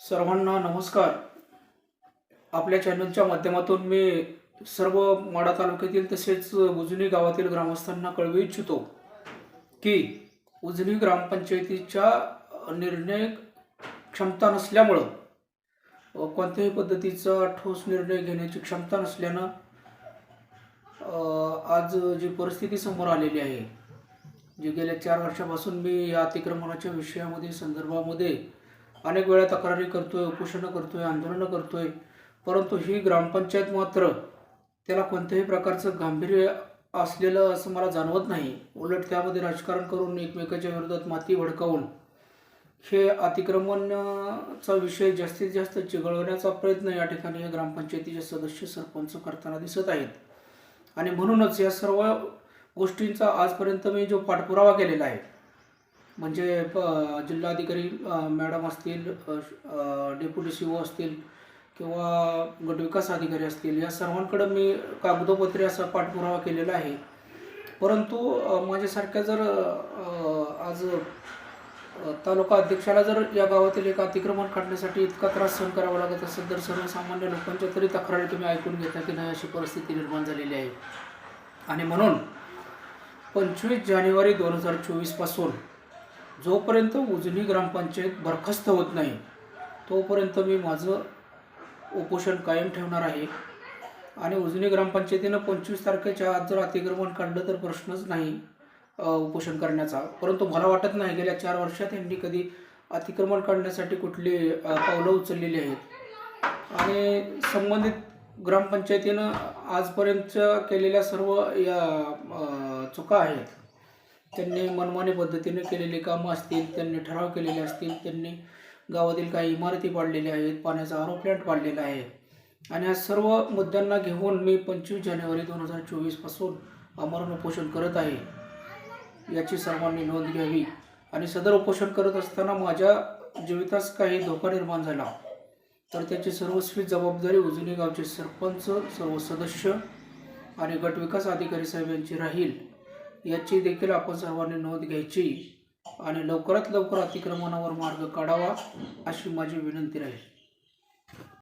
सर्वांना नमस्कार. आपल्या चॅनलच्या माध्यमातून मी सर्व माडा तालुक्यातील तसेच उजनी गावातील ग्रामस्थांना कळवू इच्छितो की उजनी ग्रामपंचायतीच्या निर्णय क्षमता नसल्यामुळं कोणत्याही पद्धतीचा ठोस निर्णय घेण्याची क्षमता नसल्यानं आज जी परिस्थिती समोर आलेली आहे जी गेल्या चार वर्षापासून मी या अतिक्रमणाच्या विषयामध्ये संदर्भामध्ये अनेक वेळा तक्रारी करतोय उपोषणं करतोय आंदोलनं करतोय. परंतु ही ग्रामपंचायत मात्र त्याला कोणत्याही प्रकारचं गांभीर्य असलेलं असं मला जाणवत नाही. उलट त्यामध्ये राजकारण करून एकमेकाच्या विरोधात माती भडकावून हे अतिक्रमणाचा विषय जास्तीत जास्त चिघळवण्याचा प्रयत्न या ठिकाणी या ग्रामपंचायतीचे सदस्य सरपंच करताना दिसत आहेत. आणि म्हणूनच या सर्व गोष्टींचा आजपर्यंत मी जो पाठपुरावा केलेला आहे म्हणजे प- जिल्हाधिकारी मॅडम असतील डेप्युटी सी ओ असतील किंवा गटविकास अधिकारी असतील या सर्वांकडे मी कागदोपत्री असा पाठपुरावा केलेला आहे. परंतु माझ्यासारख्या जर आज तालुका अध्यक्षाला जर या गावातील एक अतिक्रमण काढण्यासाठी इतका त्रास सहन करावा लागत असेल तर सर्वसामान्य लोकांच्या तरी तक्रारी तुम्ही ऐकून घेता की नाही अशी परिस्थिती निर्माण झालेली आहे. आणि म्हणून पंचवीस जानेवारी दोन हजार चोवीसपासून जोपर्यंत उजनी ग्रामपंचायत बरखास्त होत नाही तोपर्यंत मी माझं उपोषण कायम ठेवणार आहे. आणि उजनी ग्रामपंचायतीनं पंचवीस तारखेच्या आत जर अतिक्रमण काढलं तर प्रश्नच नाही उपोषण करण्याचा. परंतु मला वाटत नाही गेल्या चार वर्षात यांनी कधी अतिक्रमण काढण्यासाठी कुठली पावलं उचललेली आहेत. आणि संबंधित ग्रामपंचायतीनं आजपर्यंत केलेल्या सर्व या चुका आहेत. त्यांनी मनमानी पद्धतीने केलेली कामं असतील त्यांनी ठराव केलेले असतील त्यांनी गावातील काही इमारती पाडलेल्या आहेत पाण्याचा आरो प्लॅन्ट पाडलेला आहे. आणि या सर्व मुद्द्यांना घेऊन मी पंचवीस जानेवारी दोन हजार चोवीसपासून आमरण उपोषण करत आहे. याची सर्वांनी नोंद घ्यावी. आणि सदर उपोषण करत असताना माझ्या जीवितास काही धोका निर्माण झाला. तर त्याची सर्वस्वी जबाबदारी उजनी गावचे सरपंच सर्व सदस्य आणि गटविकास अधिकारी साहेब यांची राहील. याची देखील आपण सर्वांनी नोंद घ्यायची आणि लवकरात लवकर अतिक्रमणावर मार्ग काढावा अशी माझी विनंती राहील.